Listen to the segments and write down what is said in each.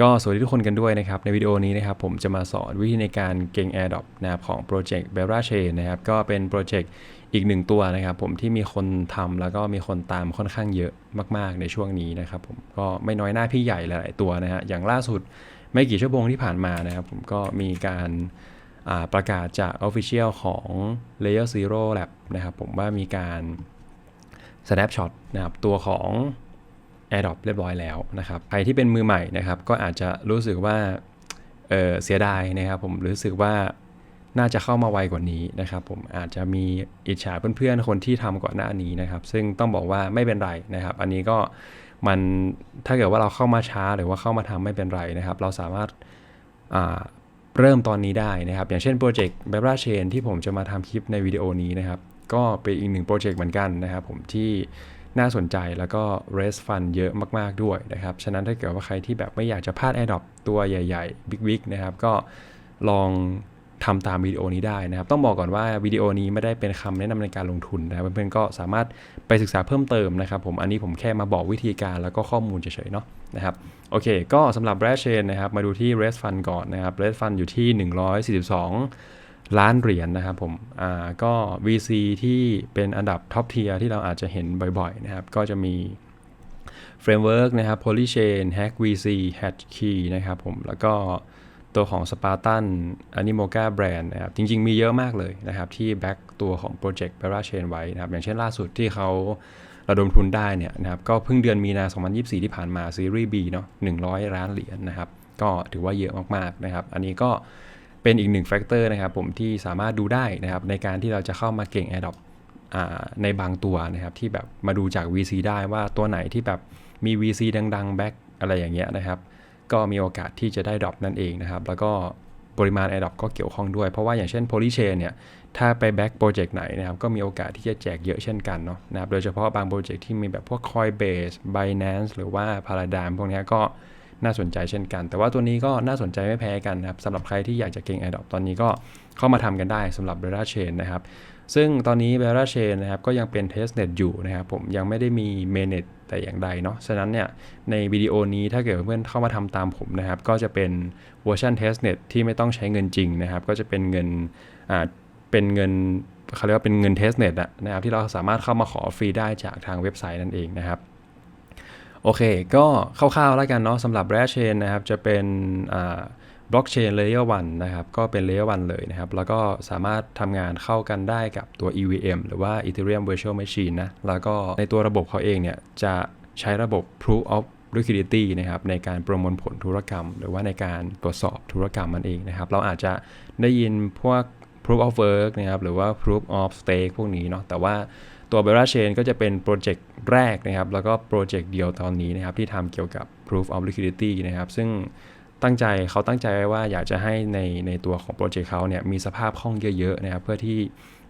ก็สวัสดีทุกคนกันด้วยนะครับ ในวิดีโอนี้นะครับผมจะมาสอนวิธีในการเก่ง AirDrop นะครับของโปรเจกต์ b e r a Chain นะครับก็เป็นโปรเจกต์อีกหนึ่งตัวนะครับผมที่มีคนทำแล้วก็มีคนตามค่อนข้างเยอะมาก ๆ ในช่วงนี้นะครับผมก็ไม่น้อยหน้าพี่ใหญ่หลาย ๆ ตัวนะฮะอย่างล่าสุดไม่กี่ชั่วโมงที่ผ่านมานะครับผมก็มีการาประกาศจาก Official ของ Layer Zero Lab นะครับผมว่ามีการ snapshot นะครับตัวของ AirDrop เรียบร้อยแล้วนะครับใครที่เป็นมือใหม่นะครับก็อาจจะรู้สึกว่าเเสียดายนะครับผมรู้สึกว่าน่าจะเข้ามาไวกว่านี้นะครับ ผมอาจจะมีอิจฉาเพื่อนๆ คนที่ทำก่อนหน้านี้นะครับ ซึ่งต้องบอกว่าไม่เป็นไรนะครับ อันนี้ก็มันถ้าเกิดว่าเราเข้ามาช้าหรือว่าเข้ามาทำไม่เป็นไรนะครับ เราสามารถเริ่มตอนนี้ได้นะครับ อย่างเช่นโปรเจกต์ b e b r a Chain ที่ผมจะมาทำคลิปในวิดีโอนี้นะครับ ก็เป็นอีกหนึ่งโปรเจกต์เหมือนกันนะครับ ผมที่ น่าสนใจแล้วก็ raise fund เยอะมาก ๆ ด้วยนะครับ ฉะนั้นถ้าเกิดว่าใครที่แบบไม่อยากจะพลาด AirDrop ตัวใหญ่ ๆ บิ๊กๆนะครับ ก็ลองทำตามวิดีโอนี้ได้นะครับ ต้องบอกก่อนว่าวิดีโอนี้ไม่ได้เป็นคำแนะนำในการลงทุนนะครับเพื่อนๆก็สามารถไปศึกษาเพิ่มเติมนะครับ ผมอันนี้ผมแค่มาบอกวิธีการแล้วก็ข้อมูลเฉยๆเนาะนะครับโอเค ก็สำหรับ r a s h a i n นะครับมาดูที่ raise fund ก่อนนะครับ raise fund อยู่ที่ 142 ล้านเหรียญนนะครับผมอ่าก็ VC ที่เป็นอันดับท็อปเทียร์ที่เราอาจจะเห็นบ่อยๆนะครับ ก็จะมี Framework นะครับ Polychain Hack VC Hatch Key นะครับผม แล้วก็ตัวของ Spartan Animoca Brand นะครับ จริง ๆ มีเยอะมากเลยนะครับ ที่แบ็กตัวของ Project Parachain ไว้นะครับ อย่างเช่นล่าสุดที่เขาระดมทุนได้เนี่ยนะครับ ก็เพิ่งเดือนมีนา 2024 ที่ผ่านมาซีรีส์ B เนาะ100 ล้านเหรียญนนะครับ ก็ถือว่าเยอะมากๆนะครับ อันนี้ก็ เป็นอีกหนึ่งแฟกเตอร์นะครับผมที่สามารถดูได้นะครับในการที่เราจะเข้ามาเก่ง Adopt ในบางตัวนะครับที่แบบมาดูจาก VC ได้ว่าตัวไหนที่แบบมี VC ดังๆแบ็กอะไรอย่างเงี้ยนะครับ ก็มีโอกาสที่จะได้ดรอปนั่นเองนะครับ แล้วก็ปริมาณ AirDrop ก็เกี่ยวข้องด้วย เพราะว่าอย่างเช่น Polychain เนี่ย ถ้าไปแบ็กโปรเจกต์ไหนนะครับ ก็มีโอกาสที่จะแจกเยอะเช่นกันเนาะนะครับ โดยเฉพาะบางโปรเจกต์ที่มีแบบพวก Coinbase Binance หรือว่า Paradigm พวกนี้ก็ น่าสนใจเช่นกัน แต่ว่าตัวนี้ก็น่าสนใจไม่แพ้กันนะครับสำหรับใครที่อยากจะเก่ง AirDrop ตอนนี้ก็เข้ามาทำกันได้สำหรับ b e r a Chain นะครับ ซึ่งตอนนี้ b e r a Chain นะครับก็ยังเป็น Testnet อยู่นะครับผมยังไม่ได้มี Mainnet แต่อย่างใดเนาะ ฉะนั้นเนี่ยในวิดีโอนี้ถ้าเกิดเพื่อนเข้ามาทำตามผมนะครับ ก็จะเป็นเวอร์ชัน Testnet ที่ไม่ต้องใช้เงินจริงนะครับ ก็จะเป็นเงินอ่าเป็นเงินเขาเรียกว่าเป็นเงิน Testnet นะครับที่เราสามารถเข้ามาขอฟรีได้จากทางเว็บไซต์นั่นเองนะครับ โอเค ก็คร่าวๆแล้วกันเนาะสำหรับ r a s h a i n นะครับจะเป็นบล็อกเชนเลเยอร์1นะครับก็เป็นเลเยอร์1เลยนะครับ แล้วก็สามารถทำงานเข้ากันได้กับตัว EVM หรือว่า Ethereum Virtual Machine นะ แล้วก็ในตัวระบบเขาเองเนี่ย จะใช้ระบบ Proof of Liquidity นะครับในการประมวลผลธุรกรรม หรือว่าในการตรวจสอบธุรกรรมมันเองนะครับ เราอาจจะได้ยินพวก Proof of Work นะครับหรือว่า Proof of Stake พวกนี้เนาะแต่ว่าตัว b e r a Chain ก็จะเป็นโปรเจกต์แรกนะครับ แล้วก็โปรเจกต์เดียวตอนนี้นะครับที่ทำเกี่ยวกับ Proof of Liquidity นะครับ ซึ่งตั้งใจเขาตั้งใจไว้ว่าอยากจะให้ในในตัวของโปรเจกต์เขาเนี่ยมีสภาพคล่องเยอะๆนะครับเพื่อที่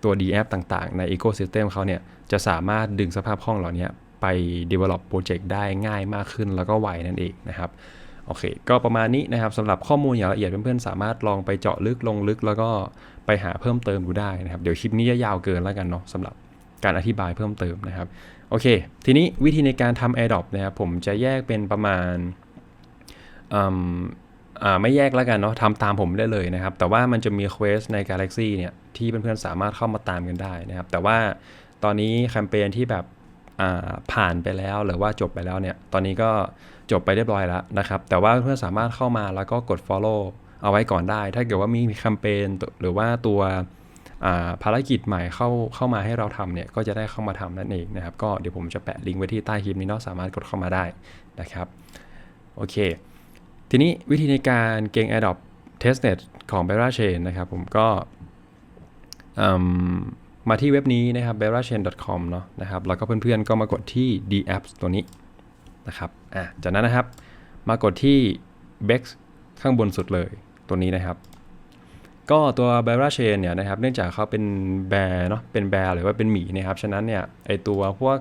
ตัว DApp ต่างๆ ใน Ecosystem เขาเนี่ยจะสามารถดึงสภาพคล่องเหล่านี้ไป develop โปรเจกต์ได้ง่ายมากขึ้นแล้วก็ไวนั่นเองนะครับ โอเค ก็ประมาณนี้นะครับสำหรับข้อมูลอย่างละเอียดเพื่อนๆสามารถลองไปเจาะลึกลงลึก แล้วก็ไปหาเพิ่มเติมดูได้นะครับ เดี๋ยวคลิปนี้จะยาวเกินแล้วกันเนาะสำหรับการอธิบายเพิ่มเติมนะครับ โอเค ทีนี้วิธีในการทำ AirDrop นะครับผมจะแยกเป็นประมาณไม่แยกแล้วกันเนาะทำตามผมได้เลยนะครับ แต่ว่ามันจะมีเควสใน Galaxy เนี่ยที่เพื่อนๆสามารถเข้ามาตามกันได้นะครับ แต่ว่าตอนนี้แคมเปญที่แบบ ผ่านไปแล้วหรือว่าจบไปแล้วเนี่ย ตอนนี้ก็จบไปเรียบร้อยแล้วนะครับ แต่ว่าเพื่อนสามารถเข้ามาแล้วก็กด follow เอาไว้ก่อนได้ ถ้าเกิดว่ามีแคมเปญหรือว่าตัวภารกิจใหม่เข้าเข้ามาให้เราทำเนี่ย ก็จะได้เข้ามาทำนั่นเองนะครับ ก็เดี๋ยวผมจะแปะลิงก์ไว้ที่ใต้คลิปนี้เนาะสามารถกดเข้ามาได้นะครับ โอเค ทีนี้วิธีในการเก่ง Adopt Testnet ของ b e r a Chain นะครับ ผมก็ มาที่เว็บนี้นะครับ b e r a c h a i n c o m เนาะนะครับแล้วก็เพื่อนๆก็มากดที่ DApps ตัวนี้นะครับอะจากนั้นนะครับมากดที่ Bex ข้างบนสุดเลยตัวนี้นะครับ ก็ตัว b a r a Chain เนี่ยนะครับเนื่องจากเขาเป็นแบร์เนาะเป็นแบร์หรือว่าเป็นหมีนะครับฉะนั้นเนี่ยไอตัวพวก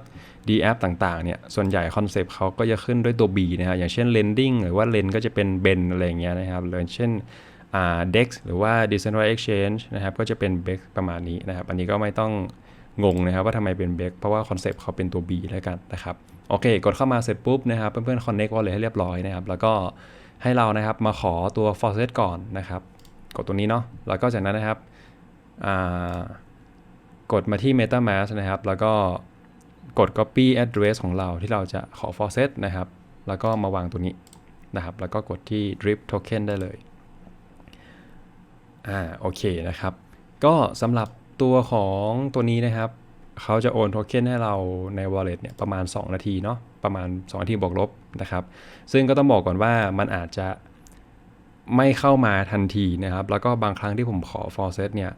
D app ต่างๆเนี่ยส่วนใหญ่คอนเซปต์เขาก็จะขึ้นด้วยตัว B นะครับอย่างเช่น lending หรือว่า lend ก็จะเป็น ben อะไรอย่างเงี้ยนะครับหรือเช่น dex หรือว่า decentralized exchange นะครับก็จะเป็น bex ประมาณนี้นะครับ อันนี้ก็ไม่ต้องงงนะครับว่าทำไมเป็น bex เพราะว่าคอนเซปต์เขาเป็นตัว B แล้วกันนะครับโอเค กดเข้ามาเสร็จปุ๊บนะครับเพื่อนๆ connect wallet ให้เรียบร้อยนะครับแล้วก็ให้เรานะครับมาขอตัว faucet ก่อนนะครับ กดตัวนี้เนาะแล้วก็จากนั้นนะครับอ่ากดมาที่ MetaMask นะครับ แล้วก็กด copy address ของเราที่เราจะขอ faucet นะครับ แล้วก็มาวางตัวนี้นะครับ แล้วก็กดที่ drip token ได้เลย อ่าโอเคนะครับ ก็สำหรับตัวของตัวนี้นะครับ เขาจะโอนโทเค็นให้เราใน wallet เนี่ยประมาณ 2 นาทีเนาะประมาณ 2 นาทีบวกลบนะครับ ซึ่งก็ต้องบอกก่อนว่ามันอาจจะไม่เข้ามาทันทีนะครับ แล้วก็บางครั้งที่ผมขอ faucet เนี่ย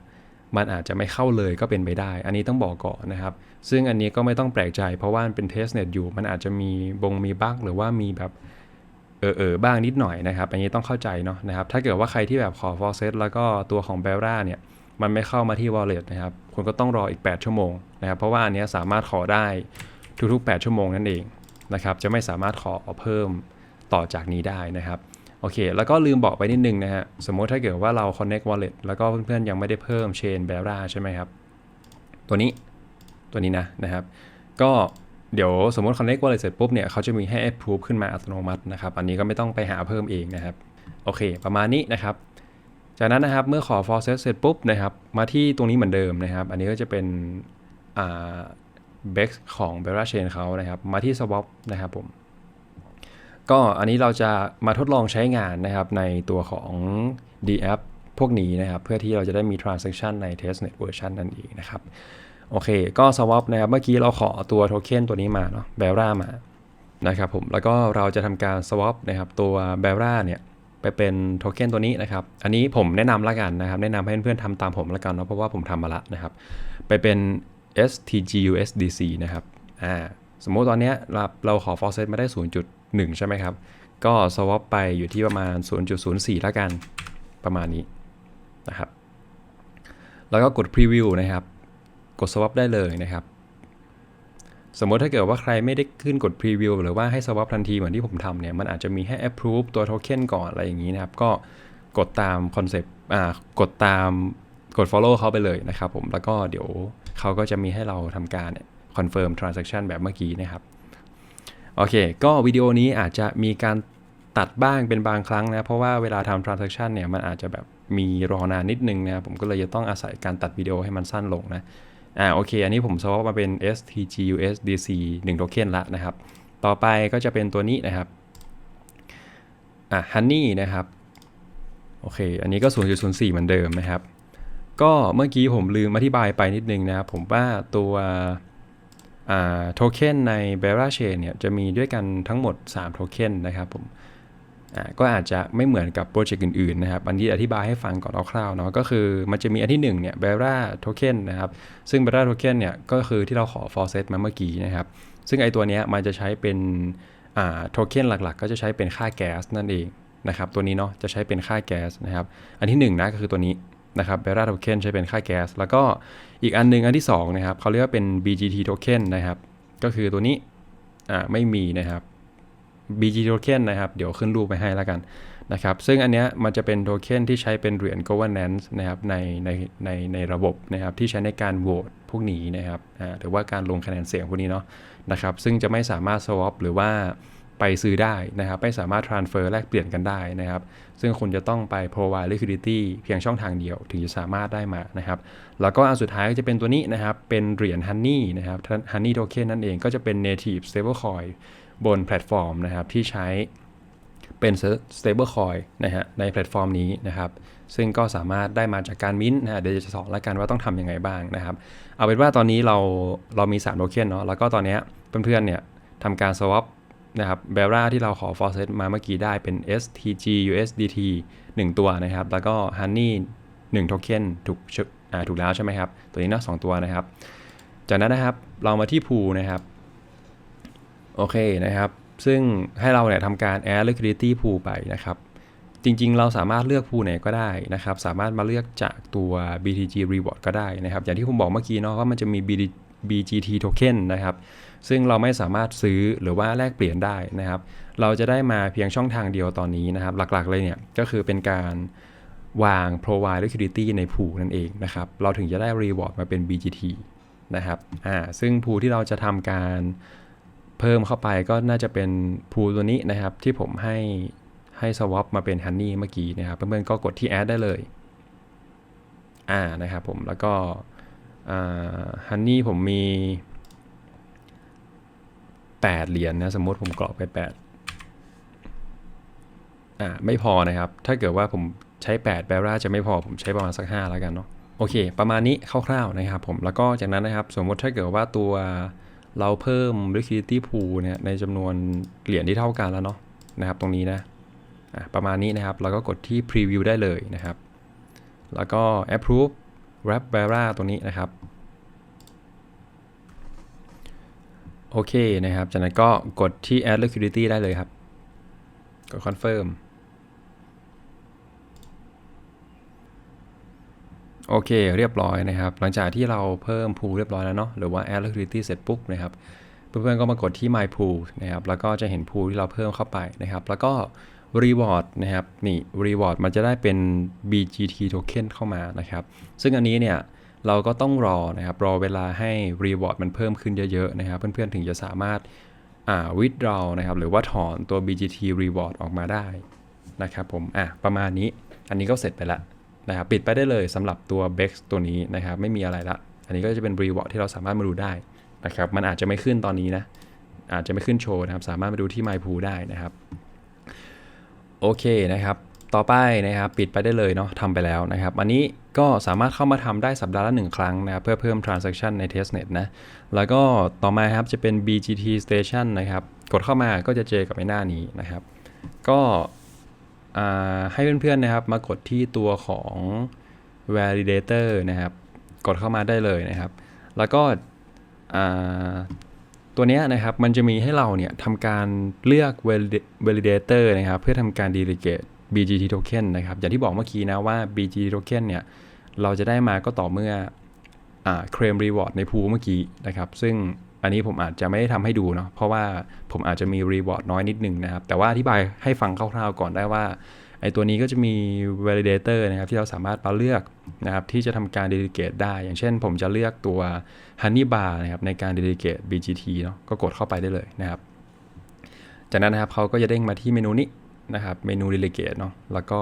มันอาจจะไม่เข้าเลยก็เป็นไปได้ อันนี้ต้องบอกก่อนนะครับ ซึ่งอันนี้ก็ไม่ต้องแปลกใจ เพราะว่ามันเป็นเทสเน็ตอยู่ มันอาจจะมีบงมีบั๊กหรือว่ามีแบบ เออเออบ้างนิดหน่อยนะครับ อันนี้ต้องเข้าใจเนาะนะครับ ถ้าเกิดว่าใครที่แบบขอ faucet แล้วก็ตัวของ b e r a เนี่ย มันไม่เข้ามาที่ wallet นะครับ คุณก็ต้องรออีก 8 ชั่วโมงนะครับ เพราะว่าอันนี้สามารถขอได้ทุกๆ 8 ชั่วโมงนั่นเองนะครับ จะไม่สามารถขอเพิ่มต่อจากนี้ได้นะครับ โอเค แล้วก็ลืมบอกไปนิดนึงนะฮะ สมมติถ้าเกิดว่าเรา connect wallet แล้วก็เพื่อนๆ ยังไม่ได้เพิ่ม chain b e r a ใช่ไหมครับ ตัวนี้ ตัวนี้นะนะครับ ก็ เดี๋ยวสมมติ connect wallet เสร็จปุ๊บเนี่ยเขาจะมีให้ approve ขึ้นมาอัตโนมัตินะครับ อันนี้ก็ไม่ต้องไปหาเพิ่มเองนะครับ โอเค ประมาณนี้นะครับ จากนั้นนะครับเมื่อขอ faucet เสร็จปุ๊บนะครับ มาที่ตรงนี้เหมือนเดิมนะครับ อันนี้ก็จะเป็นอ่า bex ของ b e r a Chain เขานะครับ มาที่ swap นะครับผม ก็อันนี้เราจะมาทดลองใช้งานนะครับในตัวของ d app พวกนี้นะครับ เพื่อที่เราจะได้มี transaction ใน testnet version นั่นเองนะครับ โอเค ก็ swap นะครับ เมื่อกี้เราขอตัวโทเค็นตัวนี้มาเนาะ b e r a มานะครับผม แล้วก็เราจะทำการ swap นะครับตัว b e r a เนี่ยไปเป็นโทเค็นตัวนี้นะครับ อันนี้ผมแนะนำละกันนะครับ แนะนำให้เพื่อนๆทำตามผมละกันเนาะ เพราะว่าผมทำมาละนะครับ ไปเป็น STGUSDC นะครับ อ่า สมมุติตอนเนี้ยเราเราขอ faucet มาได้ 0.1 ใช่ไหมครับ ก็ swap ไปอยู่ที่ประมาณ 0.04ละกัน ประมาณนี้นะครับ แล้วก็กด preview นะครับ กด swap ได้เลยนะครับ สมมติถ้าเกิดว่าใครไม่ได้ขึ้นกด preview หรือว่าให้ swap ทันทีเหมือนที่ผมทำเนี่ย มันอาจจะมีให้ approve ตัว token ก่อนอะไรอย่างนี้นะครับ ก็กดตามคอนเซปต์อ่ากดตามกด follow เขาไปเลยนะครับผม แล้วก็เดี๋ยวเขาก็จะมีให้เราทำการ confirm transaction แบบเมื่อกี้นะครับ โอเค ก็วิดีโอนี้อาจจะมีการตัดบ้างเป็นบางครั้งนะ เพราะว่าเวลาทำ transaction เนี่ย มันอาจจะแบบมีรอนานนิดนึงนะครับผมก็เลยจะต้องอาศัยการตัดวิดีโอให้มันสั้นลงนะ อ่าโอเค อันนี้ผม swap มาเป็น STGUSDC 1 token ละนะครับ ต่อไปก็จะเป็นตัวนี้นะครับอะ Honey นะครับ โอเค อันนี้ก็ 0.04 เหมือนเดิมนะครับ ก็เมื่อกี้ผมลืมอธิบายไปนิดนึงนะครับผมว่าตัวโทเค็นใน b e r a Chain เนี่ยจะมีด้วยกันทั้งหมด 3 โทเค็นนะครับผม ก็อาจจะไม่เหมือนกับโปรเจกต์อื่นๆนะครับ อันนี้อธิบายให้ฟังก่อนคร่าวๆเนาะก็คือมันจะมีอันที่1เนี่ย b e r a Token นะครับ ซึ่ง b e r a Token เนี่ยก็คือที่เราขอ faucet มาเมื่อกี้นะครับ ซึ่งไอตัวเนี้ยมันจะใช้เป็นโทเค็นหลักๆ ก็จะใช้เป็นค่าแก๊สนั่นเองนะครับ ตัวนี้เนาะจะใช้เป็นค่าแก๊สนะครับ อันที่1นนะก็คือตัวนี้นะครับ b e r a Token ใช้เป็นค่าแก๊ส แล้วก็อีกอันหนึงอันที่2นะครับเขาเรียกว่าเป็น BGT Token นะครับ ก็คือตัวนี้ไม่มีนะครับ BG token นะครับ เดี๋ยวขึ้นรูปไปให้แล้วกันนะครับ ซึ่งอันเนี้ยมันจะเป็นโทเค็นที่ใช้เป็นเหรียญ governance นะครับในในในในระบบนะครับที่ใช้ในการโหวตพวกนี้นะครับหรือว่าการลงคะแนนเสียงพวกนี้เนาะนะครับ ซึ่งจะไม่สามารถ swap หรือว่าไปซื้อได้นะครับ ไม่สามารถ transfer แลกเปลี่ยนกันได้นะครับ ซึ่งคุณจะต้องไป provide liquidity เพียงช่องทางเดียวถึงจะสามารถได้มานะครับ แล้วก็อันสุดท้ายก็จะเป็นตัวนี้นะครับ เป็นเหรียญ Honey นะครับ Honey token นั่นเองก็จะเป็น native stablecoin บนแพลตฟอร์มนะครับที่ใช้เป็น stablecoin นะฮะในแพลตฟอร์มนี้นะครับ ซึ่งก็สามารถได้มาจากการมิ้นท์นะฮะเดี๋ยวจะสอนละกันว่าต้องทำยังไงบ้างนะครับ เอาเป็นว่าตอนนี้เราเรามี3โทเค็นเนาะแล้วก็ตอนนี้เพื่อนๆเนี่ยทำการ swap นะครับ b e r a ที่เราขอ faucet มาเมื่อกี้ได้เป็น STG USDT 1 ตัวนะครับ แล้วก็ Honey 1 token ถูกอ่าถูกแล้วใช่ไหมครับ ตัวนี้เนาะ2ตัวนะครับ จากนั้นนะครับเรามาที่ pool นะครับ โอเคนะครับ ซึ่งให้เราเนี่ยทำการ add liquidity pool ไปนะครับ จริงๆ เราสามารถเลือก pool ไหนก็ได้นะครับ สามารถมาเลือกจากตัว BTG reward ก็ได้นะครับ อย่างที่ผมบอกเมื่อกี้เนาะว่ามันจะมี BGT token นะครับ ซึ่งเราไม่สามารถซื้อหรือว่าแลกเปลี่ยนได้นะครับ เราจะได้มาเพียงช่องทางเดียวตอนนี้นะครับ หลักๆเลยเนี่ยก็คือเป็นการวาง provide liquidity ใน pool นั่นเองนะครับ เราถึงจะได้ reward มาเป็น BGT นะครับ อ่า ซึ่ง pool ที่เราจะทำการ เพิ่มเข้าไปก็น่าจะเป็น pool ตัวนี้นะครับ ที่ผมให้ให้ swap มาเป็น honey เมื่อกี้นะครับเพื่อนๆก็กดที่ add ได้เลยอ่านะครับผมแล้วก็อ่า honey ผมมี 8 เหรียญนะสมมติผมกรอกไป 8 อ่าไม่พอนะครับ ถ้าเกิดว่าผมใช้ 8 แบร่าจะไม่พอผมใช้ประมาณสัก 5 แล้วกันเนาะโอเค ประมาณนี้คร่าวๆนะครับผมแล้วก็จากนั้นนะครับ สมมติถ้าเกิดว่าตัว เราเพิ่ม liquidity pool เนี่ยในจำนวนเหรียญที่เท่ากันแล้วเนาะนะครับตรงนี้นะประมาณนี้นะครับแล้วก็กดที่ preview ได้เลยนะครับ แล้วก็ approve wrap b a r a ตรงนี้นะครับ โอเคนะครับ จากนั้นก็กดที่ add liquidity ได้เลยครับ กด confirm โอเคเรียบร้อยนะครับ หลังจากที่เราเพิ่ม pool เรียบร้อยแล้วเนาะหรือว่า add liquidity เสร็จปุ๊บนะครับเพื่อนๆก็มากดที่ my pool นะครับแล้วก็จะเห็น pool ที่เราเพิ่มเข้าไปนะครับ แล้วก็ reward นะครับนี่ reward มันจะได้เป็น BGT token เข้ามานะครับ ซึ่งอันนี้เนี่ยเราก็ต้องรอนะครับรอเวลาให้ reward มันเพิ่มขึ้นเยอะๆนะครับ เพื่อนๆถึงจะสามารถอ่า withdraw นะครับหรือว่าถอนตัว BGT reward ออกมาได้นะครับผมอะประมาณนี้อันนี้ก็เสร็จไปละ นะครับปิดไปได้เลยสำหรับตัว BEX ตัวนี้นะครับไม่มีอะไรละ อันนี้ก็จะเป็น reward ที่เราสามารถมาดูได้นะครับมันอาจจะไม่ขึ้นตอนนี้นะอาจจะไม่ขึ้นโชว์นะครับสามารถมาดูที่ My Pool ได้นะครับโอเคนะครับต่อไปนะครับปิดไปได้เลยเนาะทำไปแล้วนะครับ อันนี้ก็สามารถเข้ามาทำได้สัปดาห์ละหนึ่งครั้งนะครับเพื่อเพิ่ม transaction ใน testnet นะ แล้วก็ต่อมาครับจะเป็น BGT station นะครับ กดเข้ามาก็จะเจอกับไอ้หน้านี้นะครับ ก็ ให้เพื่อนๆนะครับ มากดที่ตัวของ validator นะครับ กดเข้ามาได้เลยนะครับ แล้วก็ตัวนี้นะครับมันจะมีให้เราเนี่ยทำการเลือก validator นะครับ เพื่อทำการ delegate BGT token นะครับ อย่างที่บอกเมื่อกี้นะว่า BGT token เนี่ย เราจะได้มาก็ต่อเมื่ออ claim reward ใน pool เมื่อกี้นะครับ ซึ่ง อันนี้ผมอาจจะไม่ได้ทำให้ดูเนาะเพราะว่าผมอาจจะมี reward น้อยนิดนึงนะครับ แต่ว่าอธิบายให้ฟังคร่าวๆก่อนได้ว่าไอตัวนี้ก็จะมี validator นะครับที่เราสามารถมาเลือกนะครับที่จะทำการ delegate ได้ อย่างเช่น ผมจะเลือกตัว honey bar นะครับในการ delegate BGT เนาะก็กดเข้าไปได้เลยนะครับ จากนั้นนะครับเขาก็จะเด้งมาที่เมนูนี้นะครับเมนู delegate เนาะแล้วก็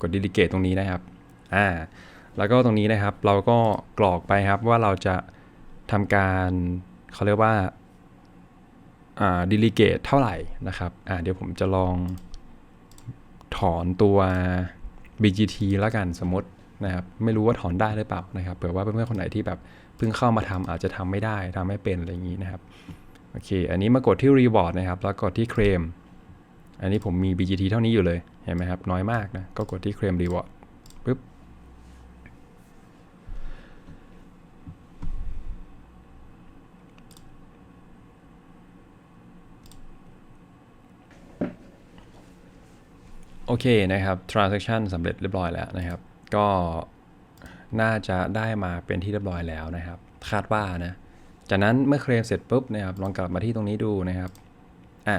กด delegate ตรงนี้นะครับอ่าแล้วก็ตรงนี้นะครับเราก็กรอกไปครับว่าเราจะทำการ เขาเรียกว่าอ่า delegate เท่าไหร่นะครับเดี๋ยวผมจะลองถอนตัว BGT แล้วกันสมมตินะครับไม่รู้ว่าถอนได้หรือเปล่านะครับเผื่อว่าเพื่อนๆคนไหนที่แบบเพิ่งเข้ามาทำอาจจะทำไม่ได้ทำไม่เป็นอะไรอย่างนี้นะครับโอเค อันนี้มากดที่ reward นะครับ แล้วกดที่ claim อันนี้ผมมี BGT เท่านี้อยู่เลย เห็นไหมครับ น้อยมากนะ ก็กดที่ claim reward โอเคนะครับ transaction สำเร็จเรียบร้อยแล้วนะครับ ก็น่าจะได้มาเป็นที่เรียบร้อยแล้วนะครับ คาดว่านะ จากนั้นเมื่อเคลมเสร็จปุ๊บนะครับ ลองกลับมาที่ตรงนี้ดูนะครับ อะ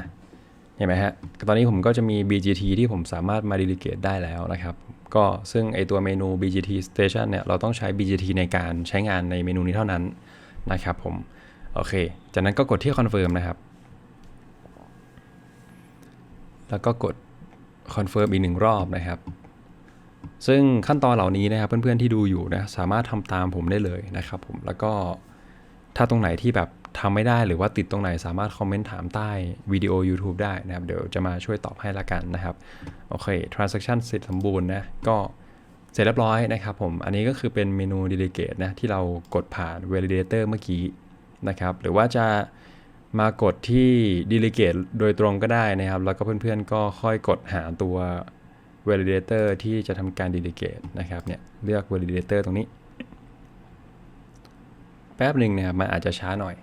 เห็นไหมฮะ ตอนนี้ผมก็จะมี BGT ที่ผมสามารถมา delegate ได้แล้วนะครับ ก็ซึ่งไอตัวเมนู BGT station เนี่ย เราต้องใช้ BGT ในการใช้งานในเมนูนี้เท่านั้นนะครับผม โอเค จากนั้นก็กดที่ confirm นะครับ แล้วก็กด คอนเฟิร์มอีกหนึ่งรอบนะครับ ซึ่งขั้นตอนเหล่านี้นะครับ เพื่อนๆที่ดูอยู่นะสามารถทำตามผมได้เลยนะครับผมแล้วก็ถ้าตรงไหนที่แบบทำไม่ได้หรือว่าติดตรงไหนสามารถคอมเมนต์ถามใต้วิดีโอ YouTube ได้นะครับ เดี๋ยวจะมาช่วยตอบให้ละกันนะครับ โอเค transaction เสร็จสมบูรณ์นะก็เสร็จเรียบร้อยนะครับผม อันนี้ก็คือเป็นเมนู delegate นะที่เรากดผ่าน validator เมื่อกี้นะครับ หรือว่าจะ มากดที่ delegate โดยตรงก็ได้นะครับ แล้วก็เพื่อนๆก็ค่อยกดหาตัว validator ที่จะทำการ delegate นะครับเนี่ยเลือก validator ตรงนี้ แป๊บหนึ่งนะครับมันอาจจะช้าหน่อย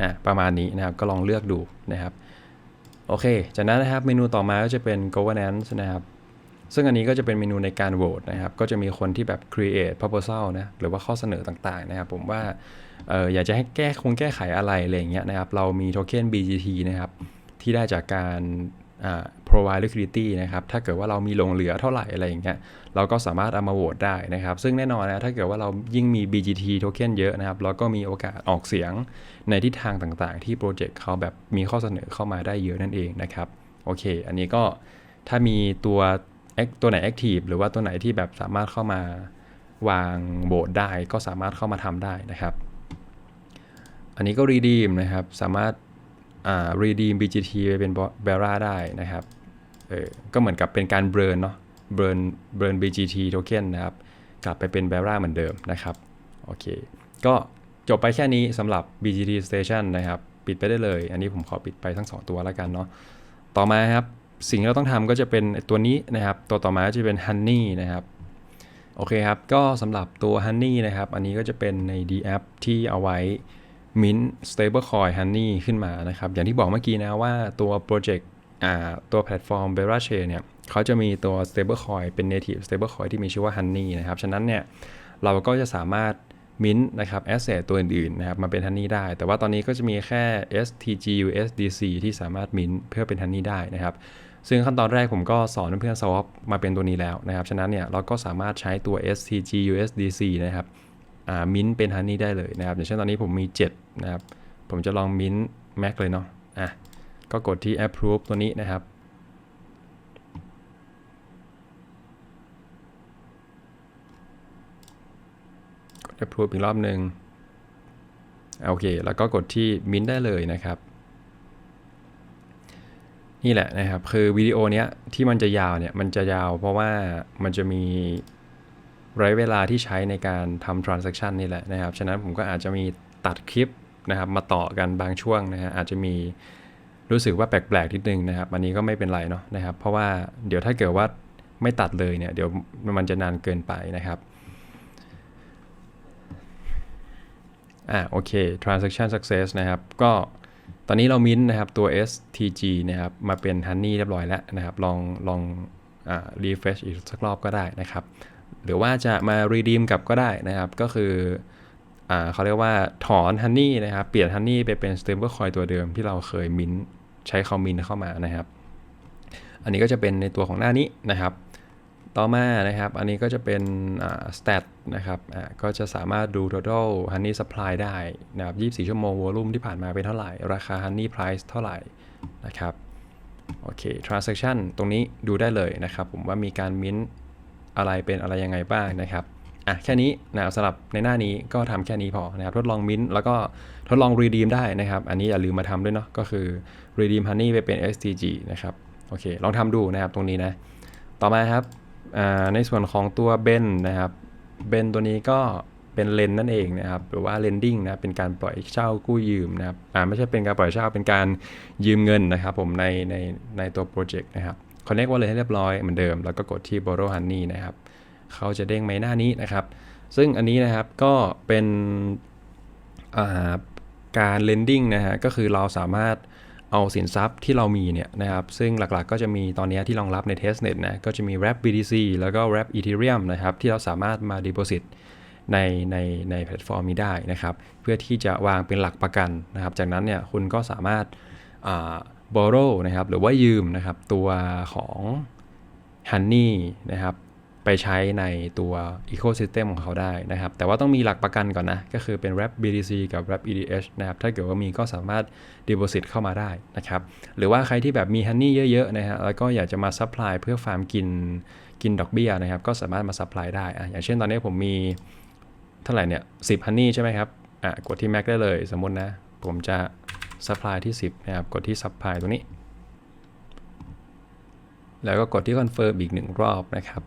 อะประมาณนี้นะครับก็ลองเลือกดูนะครับ โอเค จากนั้นนะครับเมนูต่อมาก็จะเป็น governance นะครับ ซึ่งอันนี้ก็จะเป็นเมนูในการโหวตนะครับ ก็จะมีคนที่แบบ create proposal นะ หรือว่าข้อเสนอต่างๆนะครับ ผมว่าเอออยากจะให้แก้คงแก้ไขอะไรอะไรอย่างเงี้ยนะครับ เรามีโทเค็น BGT นะครับ ที่ได้จากการ provide liquidity นะครับ ถ้าเกิดว่าเรามีหลงเหลือเท่าไหร่อะไรอย่างเงี้ย เราก็สามารถเอามาโหวตได้นะครับ ซึ่งแน่นอนนะ ถ้าเกิดว่าเรายิ่งมี BGT โทเค็นเยอะนะครับ เราก็มีโอกาสออกเสียงในทิศทางต่างๆ ที่โปรเจกต์เขาแบบมีข้อเสนอเข้ามาได้เยอะนั่นเองนะครับ โอเค อันนี้ก็ถ้ามีตัว ตัวไหน Active หรือว่าตัวไหนที่แบบสามารถเข้ามาวางโบสได้ก็สามารถเข้ามาทำได้นะครับ อันนี้ก็ redeem นะครับ สามารถอ่า redeem BGT ไปเป็น Bera ได้นะครับเออก็เหมือนกับเป็นการ burn เนาะ burn burn BGT token นนะครับ กลับไปเป็น Bera เหมือนเดิมนะครับโอเค ก็จบไปแค่นี้สำหรับ BGT Station นะครับ ปิดไปได้เลย อันนี้ผมขอปิดไปทั้ง 2 ตัวแล้วกันเนาะต่อมาครับ สิ่งที่เราต้องทำก็จะเป็นตัวนี้นะครับ ตัวต่อมาจะเป็น Honey นะครับ โอเคครับ ก็สำหรับตัว Honey นะครับ อันนี้ก็จะเป็นใน D app ที่เอาไว้ Mint Stablecoin Honey ขึ้นมานะครับ อย่างที่บอกเมื่อกี้นะว่าตัวโปรเจกต์ตัวแพลตฟอร์ม Bera Chain เนี่ยเขาจะมีตัว Stablecoin เป็น Native Stablecoin ที่มีชื่อว่า Honey นะครับ ฉะนั้นเนี่ยเราก็จะสามารถ mint นะครับ asset ตัวอื่นๆนะครับมาเป็น Honey ได้ แต่ว่าตอนนี้ก็จะมีแค่ STG USDC ที่สามารถ mint เพื่อเป็น Honey ได้นะครับซึ่งขั้นตอนแรกผมก็สอนเพื่อนๆ swap มาเป็นตัวนี้แล้วนะครับ ฉะนั้นเนี่ยเราก็สามารถใช้ตัว STG USDC นะครับอ่า mint เป็น Honey ได้เลยนะครับอย่างเช่นตอนนี้ผมมี 7 นะครับ ผมจะลอง mint max เลยเนาะอะก็กดที่ approve ตัวนี้นะครับ approve อีกรอบหนึ่งโอเค แล้วก็กดที่ mint ได้เลยนะครับ นี่แหละนะครับ คือวิดีโอเนี้ยที่มันจะยาวเนี่ย มันจะยาวเพราะว่ามันจะมีระยะเวลาที่ใช้ในการทำ transaction นี่แหละนะครับ ฉะนั้นผมก็อาจจะมีตัดคลิปนะครับ มาต่อกันบางช่วงนะฮะ อาจจะมีรู้สึกว่าแปลกๆนิดนึงนะครับ อันนี้ก็ไม่เป็นไรเนาะนะครับ เพราะว่าเดี๋ยวถ้าเกิดว่าไม่ตัดเลยเนี่ย เดี๋ยวมันจะนานเกินไปนะครับ อ่าโอเค transaction success นะครับ ก็ตอนนี้เรามิ้นนะครับตัว STG นะครับมาเป็น Honey เรียบร้อยแล้วนะครับ ลองลองอ่า refresh อีกสักรอบก็ได้นะครับ หรือว่าจะมา redeem กลับก็ได้นะครับ ก็คืออ่าเขาเรียกว่าถอน Honey นะครับ เปลี่ยน Honey ไปเป็น stablecoin ตัวเดิมที่เราเคยมิ้นใช้คอมมินเข้ามานะครับ อันนี้ก็จะเป็นในตัวของหน้านี้นะครับ ต่อมานะครับ อันนี้ก็จะเป็น stat นะครับ ก็จะสามารถดู total honey supply ได้นะครับ 24 ชั่วโมง volume ที่ผ่านมาเป็นเท่าไหร่ ราคา honey price เท่าไหร่นะครับ โอเค transaction ตรงนี้ดูได้เลยนะครับ ผมว่ามีการ mint อะไรเป็นอะไรยังไงบ้างนะครับ อะ แค่นี้นะสำหรับในหน้านี้ก็ทำแค่นี้พอนะครับ ทดลอง mint แล้วก็ทดลอง redeem ได้นะครับ อันนี้อย่าลืมมาทำด้วยเนาะ ก็คือ redeem honey ไปเป็น STG นะครับ โอเค ลองทำดูนะครับตรงนี้นะ ต่อมาครับ ในส่วนของตัวเบนนะครับเบนตัวนี้ก็เป็นเลนนั่นเองนะครับหรือว่า lending นะเป็นการปล่อยเช่ากู้ยืมนะครับไม่ใช่เป็นการปล่อยเช่าเป็นการยืมเงินนะครับผมในในในตัวโปรเจกต์นะครับ connect wallet ให้เรียบร้อยเหมือนเดิม แล้วก็กดที่ borrow honey นะครับเขาจะเด้งมาหน้านี้นะครับ ซึ่งอันนี้นะครับก็เป็นาการ lending นะฮะก็คือเราสามารถ เอาสินทรัพย์ที่เรามีเนี่ยนะครับซึ่งหลักๆก็จะมีตอนนี้ที่รองรับใน testnet นะก็จะมี wrap BTC แล้วก็ wrap Ethereum นะครับที่เราสามารถมา deposit ในในในแพลตฟอร์มนี้ได้นะครับ เพื่อที่จะวางเป็นหลักประกันนะครับ จากนั้นเนี่ยคุณก็สามารถอ่า borrow นะครับหรือว่ายืมนะครับตัวของ Honey นะครับ ไปใช้ในตัว Ecosystem ของเขาได้นะครับ แต่ว่าต้องมีหลักประกันก่อนนะ ก็คือเป็น Wrap BTC กับ Wrap ETH นะครับ ถ้าเกิดว่ามีก็สามารถ Deposit เข้ามาได้นะครับ หรือว่าใครที่แบบมี Honey เยอะๆนะฮะ แล้วก็อยากจะมา Supply เพื่อฟาร์มกินกินดอกเบี้ยนะครับ ก็สามารถมา Supply ได้อะอย่างเช่นตอนนี้ผมมีเท่าไหร่เนี่ย10 Honey ใช่ไหมครับอะกดที่ Max ได้เลยสมมตินะ ผมจะ Supply ที่ 10นะครับ กดที่ Supply ตรงนี้ แล้วก็กดที่ Confirm อีกหนึ่งรอบนะครับ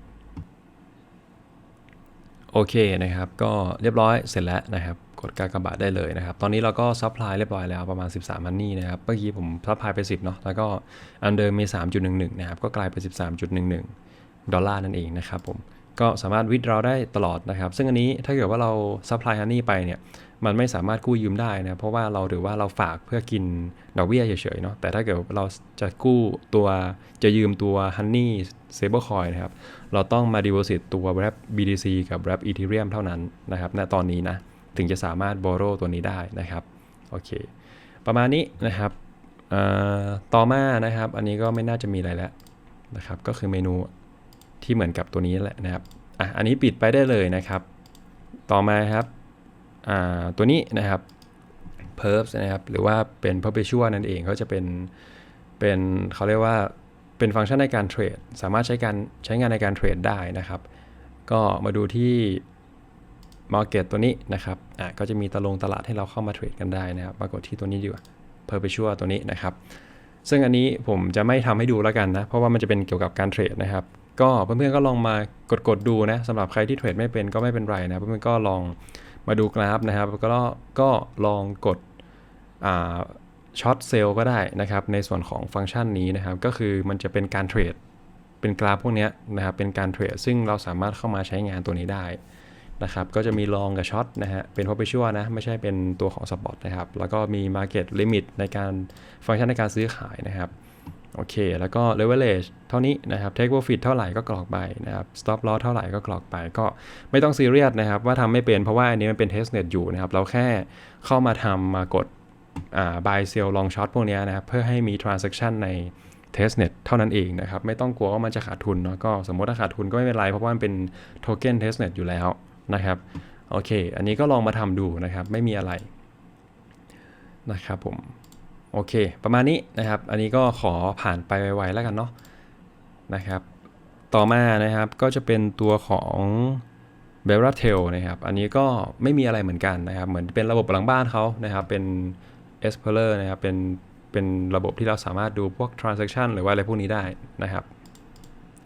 โอเคนะครับ ก็เรียบร้อยเสร็จแล้วนะครับ กดกากบาทได้เลยนะครับ ตอนนี้เราก็ซัพพลายเรียบร้อยแล้วประมาณ 13มันนี่นะครับ เมื่อกี้ผมซัพพลายไป 10 เนาะ แล้วก็อันเดิมมี 3.11 นะครับ ก็กลายเป็น 13.11 ดอลลาร์นั่นเองนะครับผม ก็สามารถวิดเราได้ตลอดนะครับ ซึ่งอันนี้ถ้าเกิดว่าเราซัพพลายฮันนี่ไปเนี่ย มันไม่สามารถกู้ยืมได้นะเพราะว่าเราถือว่าเราฝากเพื่อกินดอกเบี้ยเฉยๆเนาะแต่ถ้าเกิดเราจะกู้ตัวจะยืมตัว Honey s a b l e c o i n นะครับ เราต้องมา deposit ตัว Wrap BTC กับ Wrap Ethereum เท่านั้นนะครับณตอนนี้นะ ถึงจะสามารถ borrow ตัวนี้ได้นะครับ โอเค ประมาณนี้นะครับต่อมานะครับ อันนี้ก็ไม่น่าจะมีอะไรแล้วนะครับ ก็คือเมนูที่เหมือนกับตัวนี้แหละนะครับอะอันนี้ปิดไปได้เลยนะครับ ต่อมาครับ ตัวนี้นะครับ perps นะครับหรือว่าเป็น perpetual นั่นเองเขาจะเป็นเป็นเขาเรียกว่าเป็นฟังก์ชันในการเทรด สามารถใช้การใช้งานในการเทรดได้นะครับ ก็มาดูที่ Market ตัวนี้นะครับอะก็จะมีตะลงตลาดให้เราเข้ามาเทรดกันได้นะครับ มากดที่ตัวนี้ดีกว่า Perpetual ตัวนี้นะครับ ซึ่งอันนี้ผมจะไม่ทำให้ดูแล้วกันนะ เพราะว่ามันจะเป็นเกี่ยวกับการเทรดนะครับ ก็เพื่อนๆก็ลองมากดกดๆดูนะสำหรับใครที่เทรดไม่เป็นก็ไม่เป็นไรนะ เพื่อนๆก็ลอง มาดูกราฟนะครับ ก็ก็ลองกดช็อตเซลล์ก็ได้นะครับ ในส่วนของฟังก์ชันนี้นะครับ ก็คือมันจะเป็นการเทรดเป็นกราฟพวกเนี้ยนะครับ เป็นการเทรดซึ่งเราสามารถเข้ามาใช้งานตัวนี้ได้นะครับ ก็จะมีลองกับช็อตนะฮะ เป็น perpetual นะ ไม่ใช่เป็นตัวของ spot นะครับ แล้วก็มี market limit ในการฟังก์ชันในการซื้อขายนะครับ โอเค แล้วก็ leverage เท่านี้นะครับ take profit เท่าไหร่ก็กรอกไปนะครับ stop loss เท่าไหร่ก็กรอกไป ก็ไม่ต้องซีเรียสนะครับ ว่าทำไม่เป็นเพราะว่าอันนี้มันเป็น test net อยู่นะครับ เราแค่เข้ามาทำมากด buy sell long short พวกนี้นะครับ เพื่อให้มี transaction ใน testnet เท่านั้นเองนะครับ ไม่ต้องกลัวว่ามันจะขาดทุนเนาะ ก็สมมติถ้าขาดทุนก็ไม่เป็นไร เพราะว่ามันเป็น token testnet อยู่แล้วนะครับ โอเค อันนี้ก็ลองมาทำดูนะครับ ไม่มีอะไรนะครับผม โอเค ประมาณนี้นะครับ อันนี้ก็ขอผ่านไปไวๆแล้วกันเนาะนะครับ ต่อมานะครับก็จะเป็นตัวของ b e r a t e l นะครับ อันนี้ก็ไม่มีอะไรเหมือนกันนะครับ เหมือนเป็นระบบหลังบ้านเขานะครับ เป็น e x p l o r e r นะครับ เป็น เป็นระบบที่เราสามารถดูพวก transaction หรือว่าอะไรพวกนี้ได้นะครับ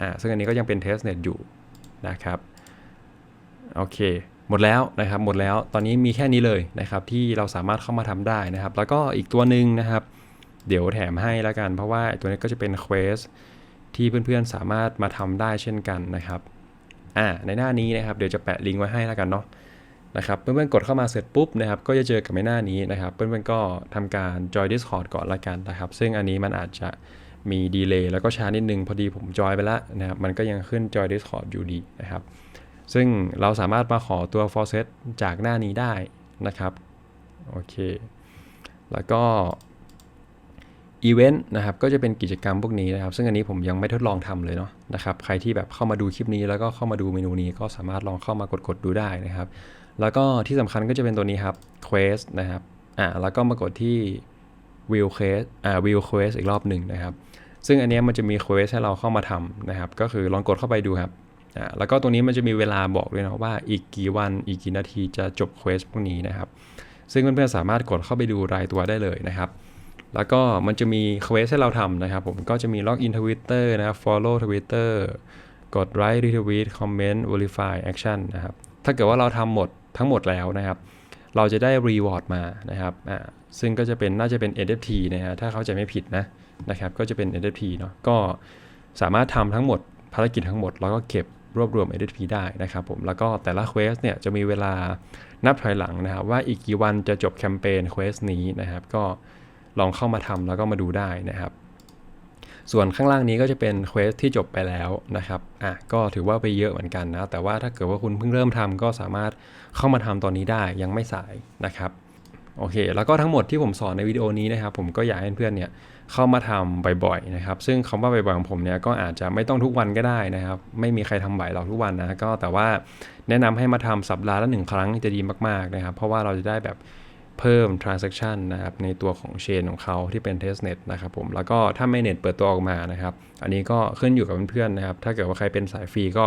อ่า ซึ่งอันนี้ก็ยังเป็น testnet อยู่นะครับ โอเค มดแล้วนะครับหมดแล้วตอนนี้มีแค่นี้เลยนะครับที่เราสามารถเข้ามาทำได้นะครับ แล้วก็อีกตัวหนึ่งนะครับ เดี๋ยวแถมให้แล้วกัน เพราะว่าตัวนี้ก็จะเป็นเควสที่เพื่อนๆสามารถมาทำได้เช่นกันนะครับอ่าในหน้านี้นะครับเดี๋ยวจะแปะลิงก์ไว้ให้แล้วกันเนาะนะครับเพื่อนๆกดเข้ามาเสร็จปุ๊บนะครับก็จะเจอกับในหน้านี้นะครับ เพื่อนๆก็ทำการ join Discord ก่อนละกันนะครับ ซึ่งอันนี้มันอาจจะมีดีเลย์แล้วก็ช้านิดนึงพอดีผมจอยไปแล้วนะครับมันก็ยังขึ้น join Discord อยู่ดีนะครับ ซึ่งเราสามารถมาขอตัว f o r set จากหน้านี้ได้นะครับ โอเค แล้วก็อีเวนต์นะครับก็จะเป็นกิจกรรมพวกนี้นะครับ ซึ่งอันนี้ผมยังไม่ทดลองทำเลยเนาะนะครับใครที่แบบเข้ามาดูคลิปนี้แล้วก็เข้ามาดูเมนูนี้ก็สามารถลองเข้ามากดๆดูได้นะครับ แล้วก็ที่สำคัญก็จะเป็นตัวนี้ครับ Quest นะครับอ่าแล้วก็มากดที่ View Quest อ่า View Quest อีกรอบหนึ่งนะครับ ซึ่งอันนี้มันจะมี Quest ให้เราเข้ามาทำนะครับ ก็คือลองกดเข้าไปดูครับ อ่าแล้วก็ตรงนี้มันจะมีเวลาบอกด้วยนะว่าอีกกี่วันอีกกี่นาทีจะจบ Quest พวกนี้นะครับ ซึ่งเพื่อนๆสามารถกดเข้าไปดูรายตัวได้เลยนะครับ แล้วก็มันจะมี Quest ให้เราทำนะครับ ผมก็จะมี Log in Twitter นะครับ Follow Twitter กด Like Retweet Comment Verify Action นะครับ ถ้าเกิดว่าเราทำหมดทั้งหมดแล้วนะครับ เราจะได้ reward มานะครับอ่าซึ่งก็จะเป็นน่าจะเป็น NFT นะฮะถ้าเขาจะไม่ผิดนะนะครับ ก็จะเป็น NFT เนาะก็สามารถทำทั้งหมดภารกิจทั้งหมดแล้วก็เก็บ รวบรวม NFT ได้นะครับผมแล้วก็แต่ละ quest เนี่ยจะมีเวลานับถอยหลังนะครับว่าอีกกี่วันจะจบแคมเปญ quest นี้นะครับ ก็ลองเข้ามาทำแล้วก็มาดูได้นะครับ ส่วนข้างล่างนี้ก็จะเป็นเควสที่จบไปแล้วนะครับอะก็ถือว่าไปเยอะเหมือนกันนะ แต่ว่าถ้าเกิดว่าคุณเพิ่งเริ่มทำก็สามารถเข้ามาทำตอนนี้ได้ยังไม่สายนะครับโอเค แล้วก็ทั้งหมดที่ผมสอนในวิดีโอนี้นะครับ ผมก็อยากให้เพื่อนเนี่ย เข้ามาทำบ่อยๆนะครับ ซึ่งคำว่าบ่อยๆของผมเนี่ยก็อาจจะไม่ต้องทุกวันก็ได้นะครับ ไม่มีใครทำไหวหรอกทุกวันนะก็แต่ว่าแนะนำให้มาทำสัปดาห์ละหนึ่งครั้งจะดีมากๆนะครับ เพราะว่าเราจะได้แบบเพิ่ม transaction นะครับในตัวของเชนของเขาที่เป็น testnet นะครับผม แล้วก็ถ้าไม่เน็ตเปิดตัวออกมานะครับ อันนี้ก็ขึ้นอยู่กับเพื่อนๆนะครับ ถ้าเกิดว่าใครเป็นสายฟรีก็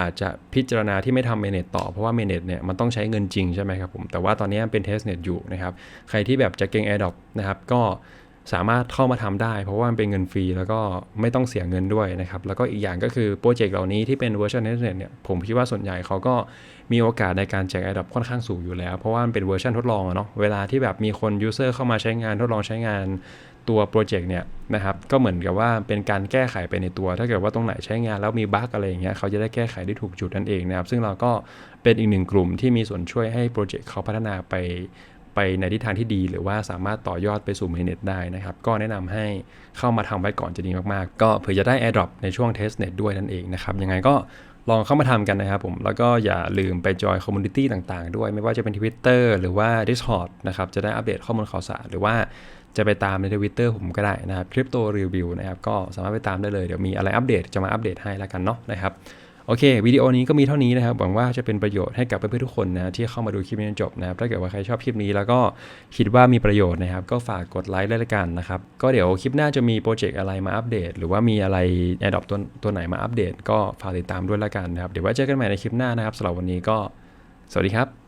อาจจะพิจารณาที่ไม่ทำเมเน็ตต่อ เพราะว่าเมเน็ตเนี่ยมันต้องใช้เงินจริงใช่ไหมครับผม แต่ว่าตอนนี้เป็น testnet อยู่นะครับ ใครที่แบบจะเก่ง AirDrop นะครับก็ สามารถเข้ามาทำได้ เพราะว่ามันเป็นเงินฟรีแล้วก็ไม่ต้องเสียเงินด้วยนะครับ แล้วก็อีกอย่างก็คือโปรเจกต์เหล่านี้ที่เป็นเวอร์ชัน testnet เนี่ยผมคิดว่าส่วนใหญ่เขาก็มีโอกาสในการแจก AirDrop ค่อนข้างสูงอยู่แล้ว เพราะว่ามันเป็นเวอร์ชันทดลองอะเนาะเวลาที่แบบมีคน user เข้ามาใช้งานทดลองใช้งานตัวโปรเจกต์เนี่ยนะครับก็เหมือนกับว่าเป็นการแก้ไขไปในตัว ถ้าเกิดว่าตรงไหนใช้งานแล้วมีบั๊กอะไรอย่างเงี้ยเขาจะได้แก้ไขได้ถูกจุดนั่นเองนะครับซึ่งเราก็เป็นอีกหนึ่งกลุ่มที่มีส่วนช่วยให้โปรเจกต์เขาพัฒนาไป ไปในทิศทางที่ดี หรือว่าสามารถต่อยอดไปสู่เมเนตได้นะครับ ก็แนะนำให้เข้ามาทำไว้ก่อนจะดีมากๆ ก็เผื่อจะได้ AirDrop ในช่วง testnet ด้วยนั่นเองนะครับยังไงก็ลองเข้ามาทำกันนะครับผม แล้วก็อย่าลืมไปจอยคอมมูนิตี้ต่างๆ ด้วย ไม่ว่าจะเป็น Twitter หรือว่า Discord นะครับ จะได้อัปเดตข้อมูลข่าวสาร หรือว่าจะไปตามใน Twitter ผมก็ได้นะครับคริปโตรีวิวนะครับ ก็สามารถไปตามได้เลย เดี๋ยวมีอะไรอัปเดตจะมาอัปเดตให้แล้วกันเนาะนะครับ โอเควิดีโอนี้ก็มีเท่านี้นะครับหวังว่าจะเป็นประโยชน์ให้กับเพื่อนๆทุกคนนะที่เข้ามาดูคลิปนี้จนจบนะครับถ้าเกิดว่าใครชอบคลิปนี้แล้วก็คิดว่ามีประโยชน์นะครับ ก็ฝากกดไลค์ด้วยละกันนะครับก็เดี๋ยวคลิปหน้าจะมีโปรเจกต์อะไรมาอัปเดต หรือว่ามีอะไรแอดดอปตัวตัวไหนมาอัปเดต ก็ฝากติดตามด้วยละกันนะครับเดี๋ยวไว้เจอกันใหม่ในคลิปหน้านะครับสำหรับวันนี้ก็ สวัสดีครับ